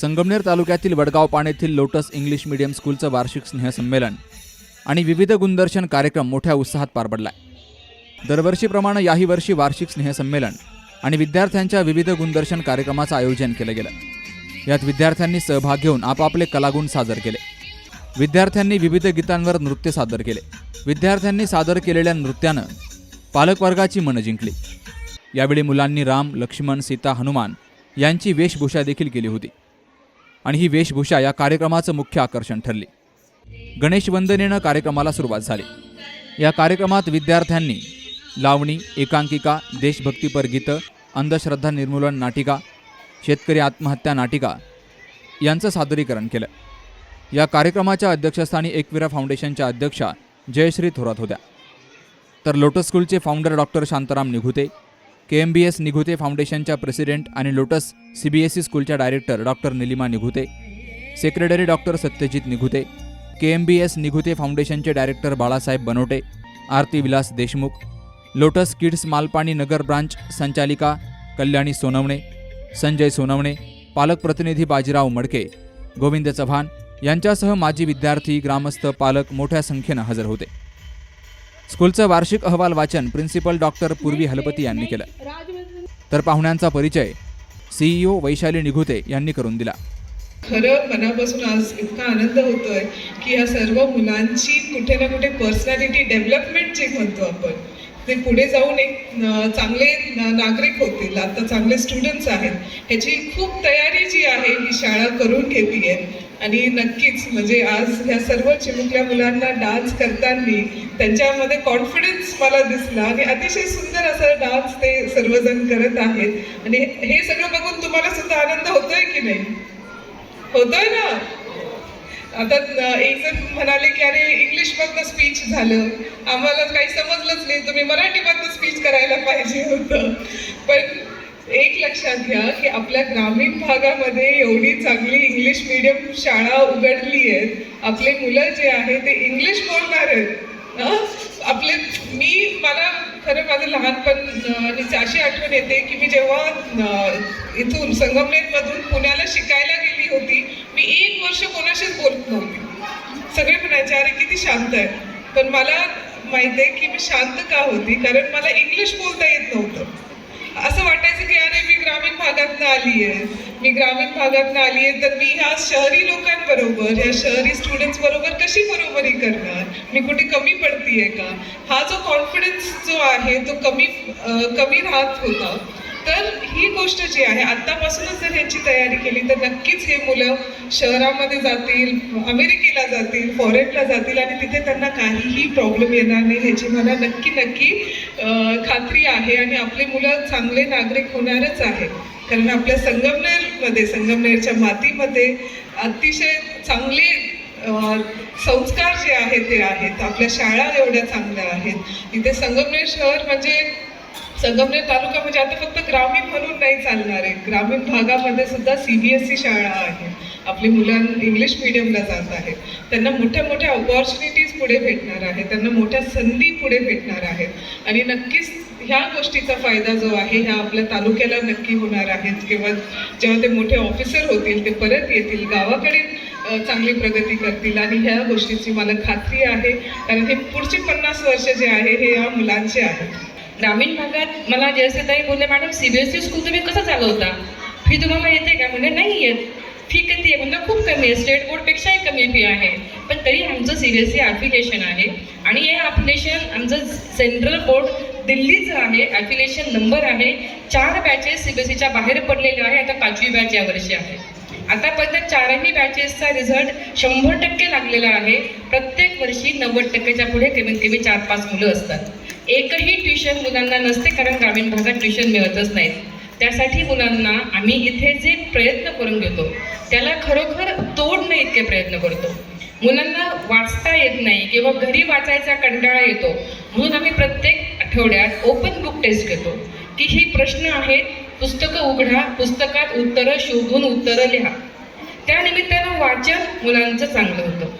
संगमनेर तालुक्यातील वडगाव पाण्यातील lotus English medium स्कूलचं वार्षिक स्नेहसंमेलन आणि विविध गुणदर्शन कार्यक्रम मोठ्या उत्साहात पार पडलाय. दरवर्षीप्रमाणे याही वर्षी वार्षिक स्नेहसंमेलन आणि विद्यार्थ्यांच्या विविध गुणदर्शन कार्यक्रमाचं आयोजन केलं गेलं. यात विद्यार्थ्यांनी सहभाग घेऊन आपापले कलागुण सादर केले. विद्यार्थ्यांनी विविध गीतांवर नृत्य सादर केले. विद्यार्थ्यांनी सादर केलेल्या नृत्यानं पालकवर्गाची मनं जिंकली. यावेळी मुलांनी राम लक्ष्मण सीता हनुमान यांची वेशभूषा देखील केली होती. आणि ही वेशभूषा या कार्यक्रमाचं मुख्य आकर्षण ठरली. गणेश वंदनेनं कार्यक्रमाला सुरुवात झाली. या कार्यक्रमात विद्यार्थ्यांनी लावणी एकांकिका देशभक्तीपर गीतं अंधश्रद्धा निर्मूलन नाटिका शेतकरी आत्महत्या नाटिका यांचं सादरीकरण केलं. या कार्यक्रमाच्या अध्यक्षस्थानी एकविरा फाउंडेशनच्या अध्यक्षा जयश्री थोरात होत्या. तर लोटस स्कूलचे founder doctor Shantaram Nighute K M B S Nighute फाउंडेशनच्या प्रेसिडेंट आणि Lotus C B S C स्कूलच्या director doctor Nilima Nighute. Secretary doctor Satyajit Nighute. K M B S Nighute फाउंडेशनचे director Balasaheb Banote Aarti Vilas Deshmukh Lotus kids Malpani Nagar branch संचालिका कल्याणी सोनवणे संजय सोनवणे पालक प्रतिनिधी बाजीराव मडके गोविंद चव्हाण यांच्यासह माजी विद्यार्थी ग्रामस्थ पालक मोठ्या संख्येनं हजर होते. स्कूलचं वार्षिक अहवाल वाचन प्रिन्सिपल डॉक्टर पूर्वी हलपती यांनी केलं. तर पाहुण्यांचा परिचय सीईओ वैशाली निघुते यांनी करून दिला. खरं मनापासून आज इतका आनंद होतोय की या सर्व मुलांची कुठे ना कुठे पर्सनॅलिटी डेव्हलपमेंट जे म्हणतो आपण. ते पुढे जाऊन एक चांगले नागरिक होतील आता चांगले स्टुडंट्स आहेत. ह्याची खूप तयारी जी आहे ही शाळा करून घेते आणि नक्कीच म्हणजे आज ह्या सर्व चिमुकल्या मुलांना डान्स करताना त्यांच्यामध्ये कॉन्फिडन्स मला दिसला. आणि अतिशय सुंदर असा डान्स ते सर्वजण करत आहेत. आणि हे सगळं बघून तुम्हाला सुद्धा आनंद होतोय की नाही? होतोय ना? आता एक जण म्हणाले की अरे इंग्लिश मधनं स्पीच झालं. आम्हाला काही समजलंच नाही. तुम्ही मराठीमधनं स्पीच करायला पाहिजे होतं. पण एक लक्षात घ्या की आपल्या ग्रामीण भागामध्ये एवढी चांगली इंग्लिश मिडियम शाळा उघडली आहेत. आपले मुलं जे आहे ते इंग्लिश बोलणार आहेत. आपले मी मला खरं माझं लहानपण अशी आठवण येते की मी जेव्हा इथून संगमनेरमधून पुण्याला शिकायला गेली होती मी एक वर्ष कोणाशीच बोलत नव्हती. सगळे म्हणायचे अरे किती शांत आहे. पण मला माहिती आहे की मी शांत का होती? कारण मला इंग्लिश बोलता येत नव्हतं. असं वाटायचं की अरे मी ग्रामीण भागातनं आली आहे मी ग्रामीण भागातनं आली आहे तर मी ह्या शहरी लोकांबरोबर ह्या शहरी स्टुडंट्स बरोबर कशी बरोबरी करणार? मी कुठे कमी पडतीये का? हा जो कॉन्फिडन्स जो आहे तो कमी कमी राहत होता. तर ही गोष्ट जी आहे आत्तापासूनच जर ह्याची तयारी केली तर नक्कीच हे मुलं शहरामध्ये जातील अमेरिकेला जातील फॉरेनला जातील आणि तिथे त्यांना काहीही प्रॉब्लेम येणार नाही ह्याची मला नक्की नक्की खात्री आहे आणि आपले मुलं चांगले नागरिक होणारच आहे कारण आपल्या संगमनेरमध्ये संगमनेरच्या मातीमध्ये अतिशय चांगले संस्कार जे आहेत ते आहेत. आपल्या शाळा एवढ्या चांगल्या आहेत. इथे संगमनेर शहर म्हणजे संगमनेर तालुका म्हणजे आता फक्त ग्रामीण म्हणून नाही चालणार आहे. ग्रामीण भागामध्ये सुद्धा सी बी एस ई शाळा आहे. आपली मुलं इंग्लिश मिडियमला जात आहेत. त्यांना मोठ्या मोठ्या ऑपॉर्च्युनिटीज पुढे भेटणार आहे त्यांना मोठ्या संधी पुढे भेटणार आहेत. आणि नक्कीच ह्या गोष्टीचा फायदा जो आहे ह्या आपल्या तालुक्याला नक्की होणार आहेत किंवा जेव्हा ते मोठे ऑफिसर होतील ते परत येतील गावाकडे चांगली प्रगती करतील. आणि ह्या गोष्टीची मला खात्री आहे. कारण हे पुढचे पन्नास वर्ष जे आहे हे या मुलांचे आहेत ग्रामीण भागात मला जयश्रीताई बोलले madam C B S E school तुम्ही कसं चालवता? फी तुम्हाला येते का? म्हणजे नाही येत. फी किती आहे. म्हणजे खूप कमी आहे. स्टेट बोर्डपेक्षाही कमी फी आहे. पण तरी आमचं C B S C application आहे. आणि हे ॲप्लिकेशन आमचं सेंट्रल बोर्ड दिल्लीचं आहे. ॲप्लिकेशन नंबर आहे. चार बॅचेस सी बी एस सीच्या बाहेर पडलेले आहे. आता पाचवी बॅच यावर्षी आहे. आतापर्यंत चारही बॅचेसचा रिझल्ट शंभर टक्के लागलेला आहे. प्रत्येक वर्षी नव्वद टक्क्याच्या पुढे कमीत कमी चार पाच मुलं असतात. एकही ट्युशन मुलांना नसते कारण ग्रामीण भागात ट्युशन मिळतच नाहीत. त्यासाठी मुलांना आम्ही इथे जे प्रयत्न करून घेतो त्याला खरोखर तोड नाही इतके प्रयत्न करतो. मुलांना वाचता येत नाही किंवा घरी वाचायचा कंटाळा येतो. म्हणून आम्ही प्रत्येक आठवड्यात ओपन बुक टेस्ट घेतो. की ही प्रश्न आहेत पुस्तकं उघडा पुस्तकात उत्तरं शोधून उत्तरं लिहा. त्यानिमित्तानं वाचन मुलांचं चांगलं होतं.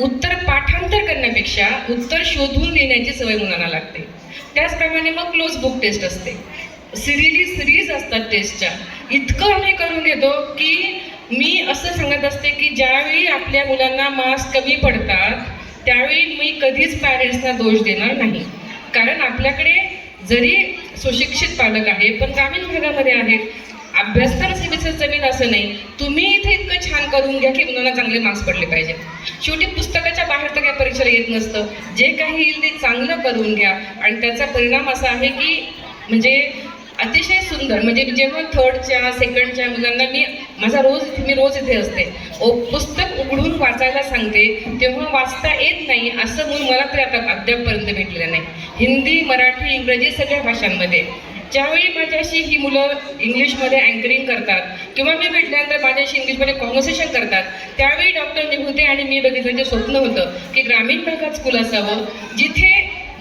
उत्तर पाठांतर करण्यापेक्षा उत्तर शोधून लिहिण्याची सवय मुलांना लागते. त्याचप्रमाणे मग क्लोज बुक टेस्ट असते. सिरिली सिरीज असतात टेस्टच्या इतकं आम्ही करून घेतो की मी असं सांगत असते की ज्यावेळी आपल्या मुलांना मार्क्स कमी पडतात त्यावेळी मी कधीच पॅरेंट्सना दोष देणार नाही. कारण आपल्याकडे जरी सुशिक्षित पालक आहे पण ग्रामीण भागामध्ये आहेत. अभ्यासक्रम सीबीचं जमीन असं नाही. तुम्ही इथे इतकं छान करून घ्या की मुलांना चांगले मार्क्स पडले पाहिजे शेवटी पुस्तकाच्या बाहेर तर काय परीक्षेला येत नसतं. जे काही येईल ते चांगलं करून घ्या. आणि त्याचा परिणाम असा आहे की म्हणजे अतिशय सुंदर. म्हणजे जेव्हा थर्डच्या सेकंडच्या मुलांना मी माझा रोज मी रोज इथे असते. ओ पुस्तक उघडून वाचायला सांगते तेव्हा वाचता येत नाही असं मूल मला तरी आता अद्यापपर्यंत भेटलेलं नाही. हिंदी मराठी इंग्रजी सगळ्या भाषांमध्ये. ज्यावेळी माझ्याशी ही मुलं इंग्लिशमध्ये अँकरिंग करतात किंवा मी भेटल्यानंतर माझ्याशी इंग्लिशमध्ये कॉन्व्हर्सेशन करतात त्यावेळी डॉक्टर निभुते आणि मी बघितलं जे स्वप्न होतं की ग्रामीण भागात स्कूल असावं जिथे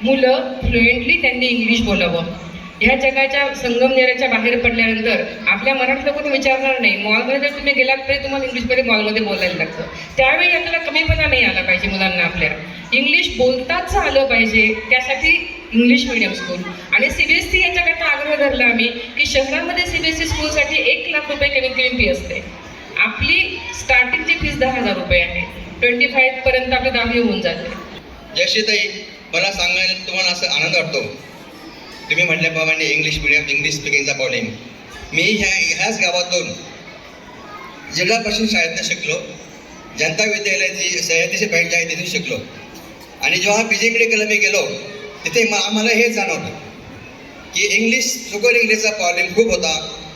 मुलं फ्लुएंटली त्यांनी इंग्लिश बोलावं. ह्या जगाच्या संगमनेराच्या बाहेर पडल्यानंतर आपल्या मराठीला कोणी विचारणार नाही. मॉलमध्ये जर तुम्ही गेलात तरी तुम्हाला इंग्लिशमध्ये मॉलमध्ये बोलायला लागतं. त्यावेळी आपल्याला कमीपणा नाही आला पाहिजे मुलांना आपल्या. इंग्लिश बोलताच आलं पाहिजे त्यासाठी इंग्लिश मिडियम स्कूल आणि सी बी एस सी याच्याकरता आग्रह धरला आम्ही की शहरामध्ये सी बी एस सी स्कूलसाठी एक लाख रुपये कमीत कमी फी असते. आपली स्टार्टिंगची फीस दहा हजार रुपये आहे. ट्वेंटी फाईव्हपर्यंत आपली दहावी होऊन जाते. जयश्रीताई मला सांगायला तुम्हाला असं आनंद वाटतो. तुम्ही म्हटल्याप्रमाणे इंग्लिश मिडियम इंग्लिश स्पीकिंगचा प्रॉब्लेम मी ह्या ह्याच गावातून जिल्हा परिषद शाळेतनं शिकलो. जनता विद्यालयाची सह्याद्रीची बँक आहे तिथून शिकलो. आणि जेव्हा पी जी मेडिकलला मी गेलो तिथे आम्हाला हे जाणवलं की इंग्लिश स्पोकन इंग्लिशचा प्रॉब्लेम खूप होता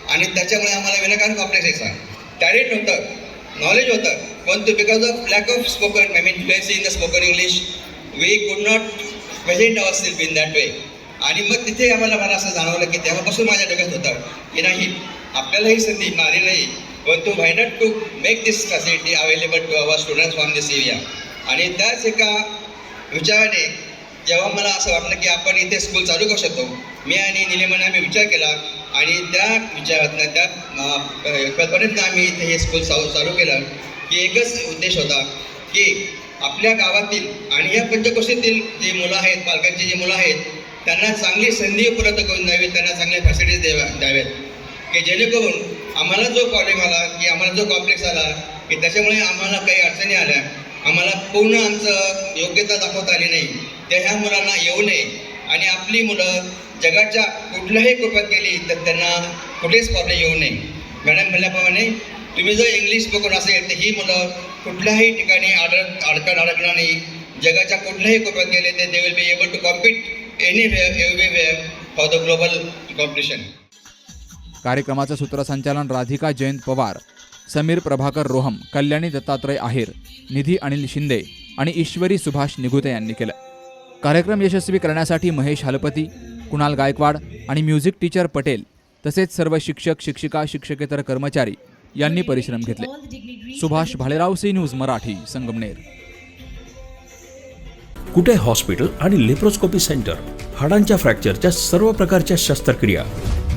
आणि त्याच्यामुळे आम्हाला विनाकारण कॉम्प्लेक्स यायचा टॅलेंट होतं नॉलेज होतं. पण तो because of lack of spoken I mean fluency in the spoken English we could not present our self in that way आणि मग तिथे आम्हाला मला असं जाणवलं की तेव्हापासून माझ्या डोक्यात होतं की नाही आपल्याला ही संधी मिळाली नाही. परंतु why not to make this facility available to our students from this area आणि त्याच एका विचाराने जेव्हा मला असं वाटलं की आपण इथे स्कूल चालू करू शकतो. मी आणि निलिमाने आम्ही विचार केला आणि त्या विचारातनं त्या कल्पनेतनं आम्ही इथे हे स्कूल चालू चालू केलं. की एकच उद्देश होता की आपल्या गावातील आणि या पंचकोशीतील जी मुलं आहेत पालकांची जी मुलं आहेत त्यांना चांगली संधी उपलब्ध करून द्यावी त्यांना चांगल्या फॅसिलिटीज द्याव्या द्याव्यात की जेणेकरून आम्हाला जो प्रॉब्लेम आला की आम्हाला जो कॉम्प्लेक्स आला की त्याच्यामुळे आम्हाला काही अडचणी आल्या. आम्हाला पूर्ण आमचं योग्यता दाखवता आली नाही. त्या ह्या मुलांना येऊ नये आणि आपली मुलं जगाच्या कुठल्याही कृपात गेली तर त्यांना कुठेच प्रॉब्लेम येऊ नये. मॅडम म्हणल्याप्रमाणे तुम्ही जर इंग्लिश बघून असेल तर ही मुलं कुठल्याही ठिकाणी अडक अडकण अडकणार नाही. जगाच्या कुठल्याही कोपऱ्यात गेले ते they will be able to compete any everywhere for the global competition कार्यक्रमाचं सूत्रसंचालन राधिका जयंत पवार समीर प्रभाकर रोहम कल्याणी दत्तात्रय आहेर निधी अनिल शिंदे आणि ईश्वरी सुभाष निगुते यांनी केलं. कार्यक्रम यशस्वी करण्यासाठी महेश हलपती कुणाल गायकवाड आणि म्युझिक टीचर पटेल तसेच सर्व शिक्षक शिक्षिका शिक्षकेतर कर्मचारी यांनी परिश्रम घेतले. Subhash Bhalerao C news Marathi Sangamner. Kute hospital आणि लेप्रोस्कोपी सेंटर? हाडांच्या फ्रॅक्चरच्या सर्व प्रकारच्या शस्त्रक्रिया.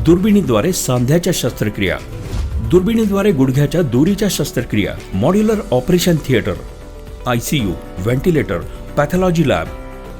दुर्बिणीद्वारे सांध्याच्या शस्त्रक्रिया. दुर्बिणीद्वारे गुडघ्याच्या दोरीच्या शस्त्रक्रिया. Modular operation theatre. I C U ventilator pathology lab